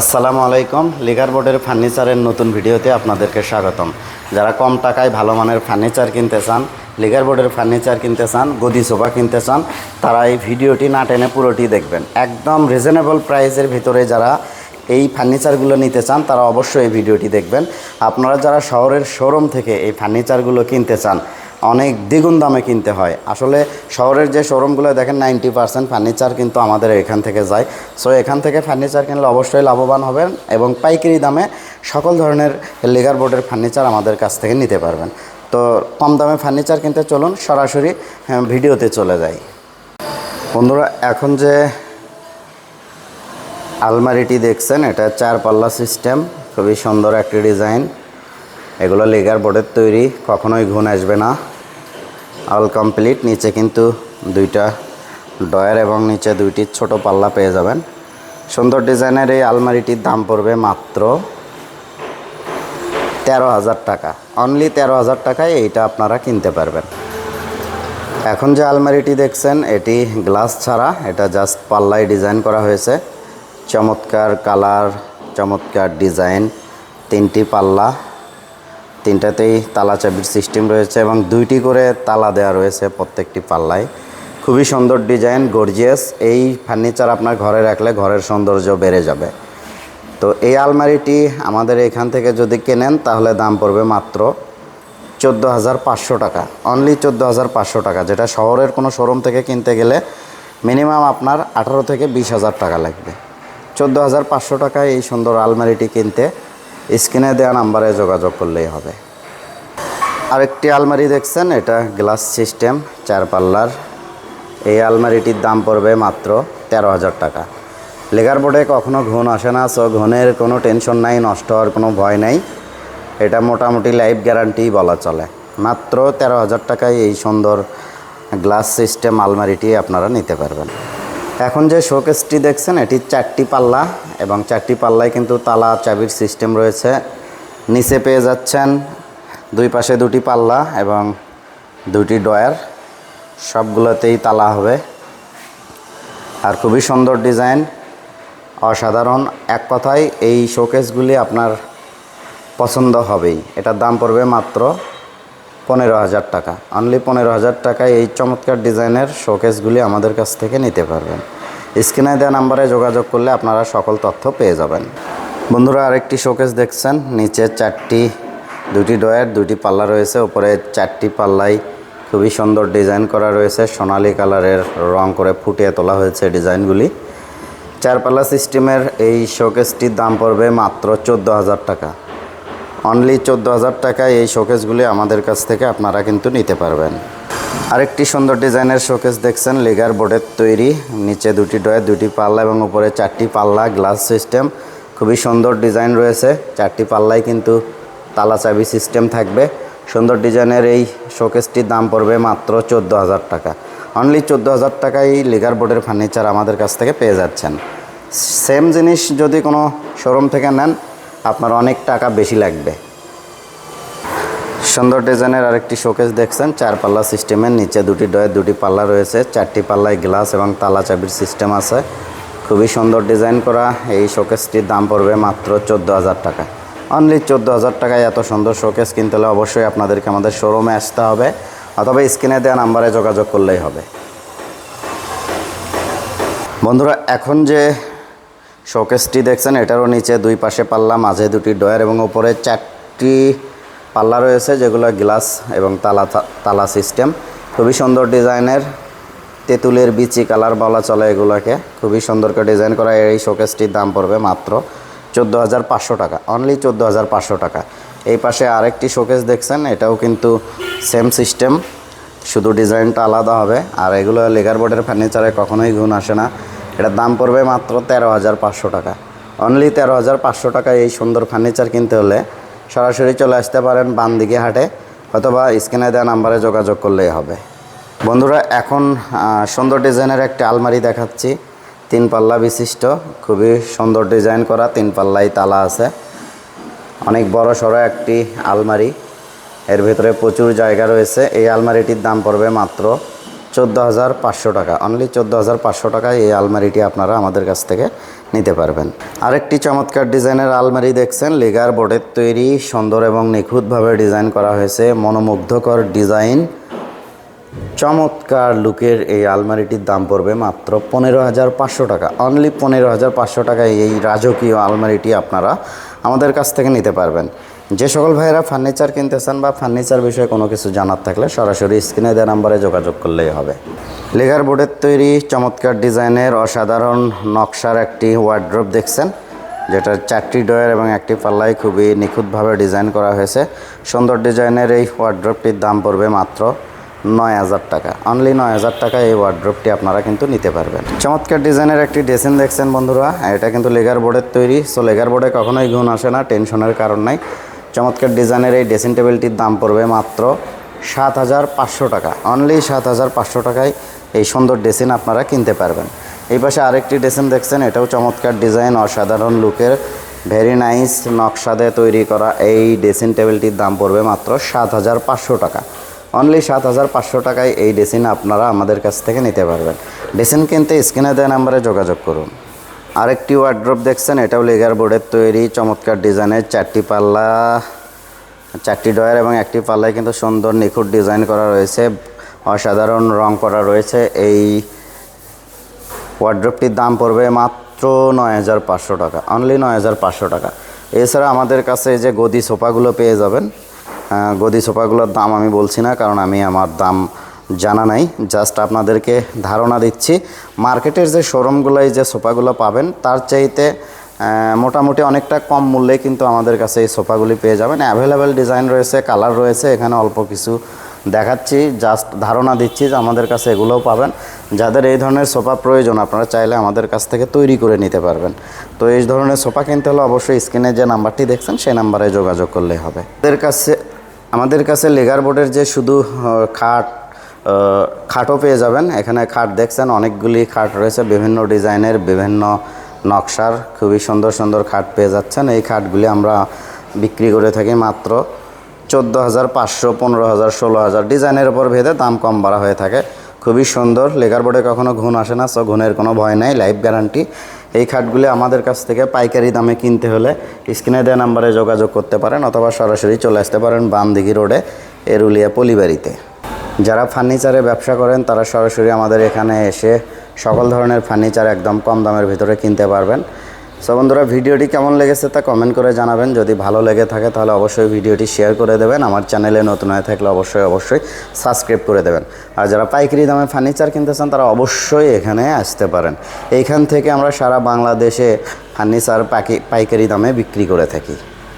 আসসালামু আলাইকুম। লিগার বোর্ডের ফার্নিচারের নতুন ভিডিওতে আপনাদেরকে স্বাগতম। যারা কম টাকায় ভালো মানের ফার্নিচার কিনতে চান, লিগার বোর্ডের ফার্নিচার কিনতে চান, গদি সোফা কিনতে চান, তারা এই ভিডিওটি না টেনে পুরোটি দেখবেন। একদম রিজনেবল প্রাইসের ভিতরে যারা এই ফার্নিচারগুলো নিতে চান, তারা অবশ্যই এই ভিডিওটি দেখবেন। আপনারা যারা শহরের শোরুম থেকে এই ফার্নিচারগুলো কিনতে চান অনেক দ্বিগুণ দামে কিনতে হয়। আসলে শহরের যে শোরুমগুলো দেখেন নাইনটি পার্সেন্ট ফার্নিচার কিন্তু আমাদের এখান থেকে যায়। সো এখান থেকে ফার্নিচার কিনলে অবশ্যই লাভবান হবেন এবং পাইকারি দামে সকল ধরনের লেগার বোর্ডের ফার্নিচার আমাদের কাছ থেকে নিতে পারবেন। তো কম দামে ফার্নিচার কিনতে চলুন সরাসরি হ্যাঁ, ভিডিওতে চলে যাই। বন্ধুরা এখন যে আলমারিটি দেখছেন এটা চার পাল্লা সিস্টেম খুবই সুন্দর একটি ডিজাইন এগুলো লেগার বোর্ডের তৈরি কখনোই ঘুণ আসবে না। All complete. নিচে কিন্তু দুইটা ডয়ার এবং নিচে দুইটি ছোট পাল্লা পেয়ে যাবেন। সুন্দর ডিজাইনের এই আলমারিটির দাম পড়বে মাত্র তেরো হাজার টাকা। অনলি তেরো হাজার টাকায় এইটা আপনারা কিনতে পারবেন। এখন যে আলমারিটি দেখছেন, এটি গ্লাস ছাড়া, এটা জাস্ট পাল্লায় ডিজাইন করা হয়েছে। চমৎকার কালার, চমৎকার ডিজাইন, তিনটি পাল্লা। তিনটাতেই তালা চাবির সিস্টেম রয়েছে এবং দুইটি করে তালা দেওয়া রয়েছে প্রত্যেকটি পাল্লায়। খুবই সুন্দর ডিজাইন, গর্জিয়াস। এই ফার্নিচার আপনার ঘরে রাখলে ঘরের সৌন্দর্য বেড়ে যাবে। তো এই আলমারিটি আমাদের এখান থেকে যদি কেনেন, তাহলে দাম পড়বে মাত্র চোদ্দ হাজার পাঁচশো টাকা। অনলি চোদ্দ হাজার পাঁচশো টাকা, যেটা শহরের কোনো শোরুম থেকে কিনতে গেলে মিনিমাম আপনার আঠারো থেকে বিশ হাজার টাকা লাগবে। চোদ্দ হাজার পাঁচশো টাকায় এই সুন্দর আলমারিটি কিনতে স্ক্রিনে দেওয়া নাম্বারে যোগাযোগ করলেই হবে। আরেকটি আলমারি দেখছেন, এটা গ্লাস সিস্টেম, চার পাল্লার। এই আলমারিটির দাম পড়বে মাত্র তেরো হাজার টাকা। লেগার বোর্ডে কখনো ঘন আসে না, সো ঘনের কোনো টেনশন নাই, নষ্ট হওয়ার কোনো ভয় নাই। এটা মোটামুটি লাইফ গ্যারান্টি বলা চলে। মাত্র তেরো হাজার টাকায় এই সুন্দর গ্লাস সিস্টেম আলমারিটি আপনারা নিতে পারবেন। এখন যে শোকেসটি দেখছেন, এটি চারটি পাল্লা এবং চারটি পাল্লায় কিন্তু তালা চাবির সিস্টেম রয়েছে। নিচে পেয়ে যাচ্ছেন দুই পাশে দুটি পাল্লা এবং দুটি ডয়ার সবগুলোতেই তালা হবে। আর খুবই সুন্দর ডিজাইন। অসাধারণ। এক কথায় এই শোকেসগুলি আপনার পছন্দ হবেই। এটার দাম পড়বে মাত্র পনেরো হাজার টাকা। অনলি পনেরো হাজার টাকায় এই চমৎকার ডিজাইনের শোকেসগুলি আমাদের কাছ থেকে নিতে পারবেন। স্ক্রিনে দেওয়া নাম্বারে যোগাযোগ করলে আপনারা সকল তথ্য পেয়ে যাবেন। বন্ধুরা, আরেকটি শোকেস দেখছেন। নিচে চারটি, দুটি ডয়ার দুটি পাল্লা রয়েছে। উপরে চারটি পাল্লাই খুবই সুন্দর ডিজাইন করা রয়েছে। সোনালি কালারের রং করে ফুটিয়ে তোলা হয়েছে ডিজাইনগুলি চারপাল্লা সিস্টেমের এই শোকেসটির দাম পড়বে মাত্র চোদ্দ হাজার টাকা। অনলি চোদ্দ হাজার টাকায় এই শোকেসগুলি আমাদের কাছ থেকে আপনারা কিন্তু নিতে পারবেন। আরেকটি সুন্দর ডিজাইনের শোকেস দেখছেন লেগার বোর্ডের তৈরি। নিচে দুটি ডয়ে দুটি পাল্লা এবং উপরে চারটি পাল্লা গ্লাস সিস্টেম খুবই সুন্দর ডিজাইন রয়েছে। চারটি পাল্লায় কিন্তু তালা চাবি সিস্টেম থাকবে। সুন্দর ডিজাইনের এই শোকেসটির দাম পড়বে মাত্র চোদ্দ হাজার টাকা। অনলি চোদ্দ হাজার টাকায় লেগার বোর্ডের ফার্নিচার আমাদের কাছ থেকে পেয়ে যাচ্ছেন। সেম জিনিস যদি কোনো শোরুম থেকে নেন আপনার অনেক টাকা বেশি লাগবে। সুন্দর ডিজাইনের আরেকটি শোকেস দেখছেন চার পাল্লা সিস্টেমের নিচে দুটি ডয়ের দুটি পাল্লা রয়েছে, চারটি পাল্লায় গ্লাস এবং তালা চাবির সিস্টেম আছে। খুবই সুন্দর ডিজাইন করা, এই শোকেসটির দাম পড়বে মাত্র চোদ্দ হাজার টাকা। অনলি চোদ্দ হাজার টাকায় এত সুন্দর শোকেস কিনতে হলে অবশ্যই আপনাদেরকে আমাদের শোরুমে আসতে হবে, অথবা স্ক্রিনে দেওয়া নাম্বারে যোগাযোগ করলেই হবে। বন্ধুরা, এখন যে শোকেসটি দেখছেন, এটারও নিচে দুই পাশে পাল্লা, মাঝে দুটি ডয়ার এবং উপরে চারটি পাল্লা রয়েছে, যেগুলো গ্লাস এবং তালা তালা সিস্টেম। খুবই সুন্দর ডিজাইনের তেঁতুলের বিচি কালার বলা চলে এগুলোকে। খুবই সুন্দর করে ডিজাইন করা, এই শোকেসটির দাম পড়বে মাত্র চোদ্দ হাজার পাঁচশো টাকা অনলি চোদ্দ হাজার পাঁচশো টাকা। এই পাশে আরেকটি শোকেস দেখছেন, এটাও কিন্তু সেম সিস্টেম শুধু ডিজাইনটা আলাদা হবে। আর এগুলো লেগার বোর্ডের ফার্নিচারে কখনোই গুণ আসে না। এটার দাম পড়বে মাত্র তেরো হাজার পাঁচশো টাকা। অনলি তেরো হাজার পাঁচশো টাকায় এই সুন্দর ফার্নিচার কিনতে হলে সরাসরি চলে আসতে পারেন বানদিকে হাটে, অথবা স্ক্রিনে দেওয়া নাম্বারে যোগাযোগ করলেই হবে। বন্ধুরা, এখন সুন্দর ডিজাইনের একটি আলমারি দেখাচ্ছি। তিন পাল্লা বিশিষ্ট, খুবই সুন্দর ডিজাইন করা, তিন পাল্লাই তালা আছে। অনেক বড় সড়ো একটি আলমারি। এর ভিতরে প্রচুর জায়গা রয়েছে। এই আলমারিটির দাম পড়বে মাত্র চোদ্দ হাজার পাঁচশো টাকা। অনলি চোদ্দ হাজার পাঁচশো টাকায় এই আলমারিটি আপনারা আমাদের কাছ থেকে নিতে পারবেন। আরেকটি চমৎকার ডিজাইনের আলমারি দেখছেন, লেগার বোর্ডের তৈরি, সুন্দর এবং নিখুঁতভাবে ডিজাইন করা হয়েছে। মনোমুগ্ধকর ডিজাইন। চমৎকার লুকের এই আলমারিটির দাম পড়বে মাত্র পনেরো হাজার পাঁচশো টাকা। অনলি পনেরো হাজার পাঁচশো টাকায় এই রাজকীয় আলমারিটি আপনারা আমাদের কাছ থেকে নিতে পারবেন। যে সকল ভাইয়েরা ফার্নিচার কিনতে চান বা ফার্নিচার বিষয়ে কোনো কিছু জানার থাকলে সরাসরি স্ক্রিনে দেওয়া নাম্বারে যোগাযোগ করলেই হবে। লেগার বোর্ডের তৈরি চমৎকার ডিজাইনের অসাধারণ নকশার একটি ওয়ার্ড্রপ দেখছেন, যেটার চারটি ডয়ার এবং একটি পাল্লায় খুবই নিখুঁতভাবে ডিজাইন করা হয়েছে। সুন্দর ডিজাইনের এই ওয়ার্ড্রপটির দাম পড়বে মাত্র নয় হাজার টাকা। অনলি নয় হাজার টাকা এই ওয়ার্ড্রপটি আপনারা কিন্তু নিতে পারবেন। চমৎকার ডিজাইনের একটি ড্রেসিং দেখছেন বন্ধুরা, এটা কিন্তু লেগার বোর্ডের তৈরি। সো লেগার বোর্ডে কখনোই গুণ আসে না টেনশনের কারণ নাই। চমৎকার ডিজাইনের এই ড্রেসিং টেবিলটির দাম পড়বে মাত্র সাত হাজার পাঁচশো টাকা। অনলি সাত হাজার পাঁচশো টাকায় এই সুন্দর ড্রেসিং আপনারা কিনতে পারবেন। এই পাশে আরেকটি ড্রেসিং দেখছেন, এটাও চমৎকার ডিজাইন, অসাধারণ লুকের ভেরি নাইস নকশাদে তৈরি করা এই ড্রেসিং টেবিলটির দাম পড়বে মাত্র সাত হাজার পাঁচশো টাকা। অনলি সাত হাজার পাঁচশো টাকায় এই ডেসিন আপনারা আমাদের কাছ থেকে নিতে পারবেন। ডেসিন কিনতে স্ক্রিনে দেওয়া নাম্বারে যোগাযোগ করুন। আরেকটি ওয়ার্ড্রপ দেখছেন এটাও লেগার বোর্ডের তৈরি, চমৎকার ডিজাইনের চারটি পাল্লা, চারটি ডয়ার এবং একটি পাল্লায় কিন্তু সুন্দর নিখুঁত ডিজাইন করা রয়েছে, অসাধারণ রং করা রয়েছে, এই ওয়ার্ড্রপটির দাম পড়বে মাত্র নয় হাজার পাঁচশো টাকা অনলি নয় হাজার পাঁচশো টাকা। এছাড়া আমাদের কাছে যে গদি সোফাগুলো পেয়ে যাবেন গদি সোফাগুলোর দাম আমি বলছি না, কারণ আমি আমার দাম জানা নাই। জাস্ট আপনাদেরকে ধারণা দিচ্ছি মার্কেটের যে শোরুমগুলোয় যে সোফাগুলো পাবেন, তার চাইতে মোটামুটি অনেকটা কম মূল্যে কিন্তু আমাদের কাছে এই সোফাগুলি পেয়ে যাবেন। অ্যাভেলেবেল ডিজাইন রয়েছে কালার রয়েছে, এখানে অল্প কিছু দেখাচ্ছি। জাস্ট ধারণা দিচ্ছি যে আমাদের কাছে এগুলোও পাবেন। যাদের এই ধরনের সোফা প্রয়োজন, আপনারা চাইলে আমাদের কাছ থেকে তৈরি করে নিতে পারবেন। তো এই ধরনের সোফা কিনতে হলে অবশ্যই স্ক্রিনে যে নাম্বারটি দেখছেন, সেই নাম্বারে যোগাযোগ করলেই হবে। আমাদের কাছে আমাদের কাছে লেগার বোর্ডের যে শুধু খাট খাটও পেয়ে যাবেন। এখানে খাট দেখছেন, অনেকগুলি খাট রয়েছে, বিভিন্ন ডিজাইনের, বিভিন্ন নকশার। খুবই সুন্দর সুন্দর খাট পেয়ে যাচ্ছেন। এই খাটগুলি আমরা বিক্রি করে থাকি মাত্র চোদ্দ হাজার পাঁচশো পনেরো হাজার ষোলো হাজার ডিজাইনের উপর ভেদে দাম কম বাড়া হয়ে থাকে। খুবই সুন্দর। লেগার বোর্ডে কখনো ঘুণ আসে না, সো ঘুণের কোনো ভয় নাই। Life guarantee. এই খাটগুলি আমাদের কাছ থেকে পাইকারি দামে কিনতে হলে স্ক্রিনে দেওয়া নাম্বারে যোগাযোগ করতে পারেন, অথবা সরাসরি চলে আসতে পারেন বামদিঘি রোডে, এরুলিয়া পলিবাড়িতে। যারা ফার্নিচারে ব্যবসা করেন, তারা সরাসরি আমাদের এখানে এসে সকল ধরনের ফার্নিচার একদম কম দামের ভিতরে কিনতে পারবেন। সো বন্ধুরা, ভিডিওটি কেমন লেগেছে তা কমেন্ট করে জানাবেন। যদি ভালো লেগে থাকে, তাহলে অবশ্যই ভিডিওটি শেয়ার করে দেবেন। আমার চ্যানেলে নতুন হয়ে থাকলে অবশ্যই অবশ্যই সাবস্ক্রাইব করে দেবেন। আর যারা পাইকারি দামে ফার্নিচার কিনতে চান, তারা অবশ্যই এখানে আসতে পারেন। এইখান থেকে আমরা সারা বাংলাদেশে ফার্নিচার পাকি পাইকারি দামে বিক্রি করে থাকি।